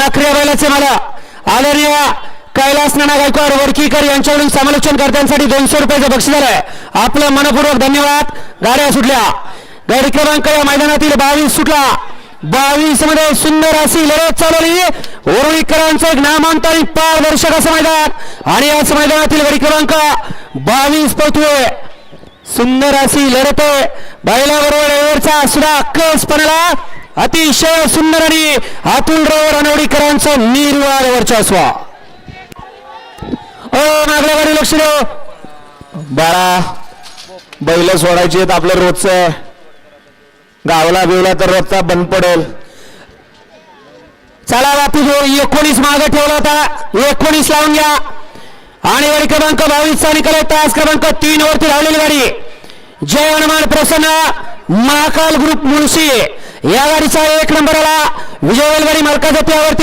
नखऱ्या बैलाचे मला. आदरणीय कैलास नाना गायकवाड वडकीकर यांच्याकडून समालोचनकर्त्यांसाठी दोनशे रुपयाचं बक्षीस आहे आपलं मनपूर्वक धन्यवाद. गाड्या सुटल्या. गाडी क्रमांक या मैदानातील बावीस सुटला. बावीसमध्ये सुंदर अशी लढत चालवली ओरळीकरांचं एक नामांतर आणि पारदर्शक असं मैदान. आणि याच मैदानातील गाडी क्रमांक बावीस पोहोचवे सुंदर अशी लढत आहे. बैलाबरोबर ड्रायव्हरचा सुद्धा कसपणाला अतिशय सुंदर आणि अतुलराव रानवडीकरांचा अनवडीकरांचं निर्वाळ वर्चस्व. ओ मागल्या गाडी लक्ष देऊ. बाळा बैल सोडायची आहेत आपलं रोजचं. गावला बिवला तर रोजचा बंद पडेल. चला बापू जो एकोणीस मागे ठेवला होता. एकोणीस लावून घ्या. आणि गाडी क्रमांक बावीसचा निकाल तास क्रमांक तीन वरती लावलेली गाडी. जय हनुमान प्रसन्न महाकाल ग्रुप मुळशी. या गाडीचा एक नंबर आला. विजय गाडी मालकाच्या त्यावरती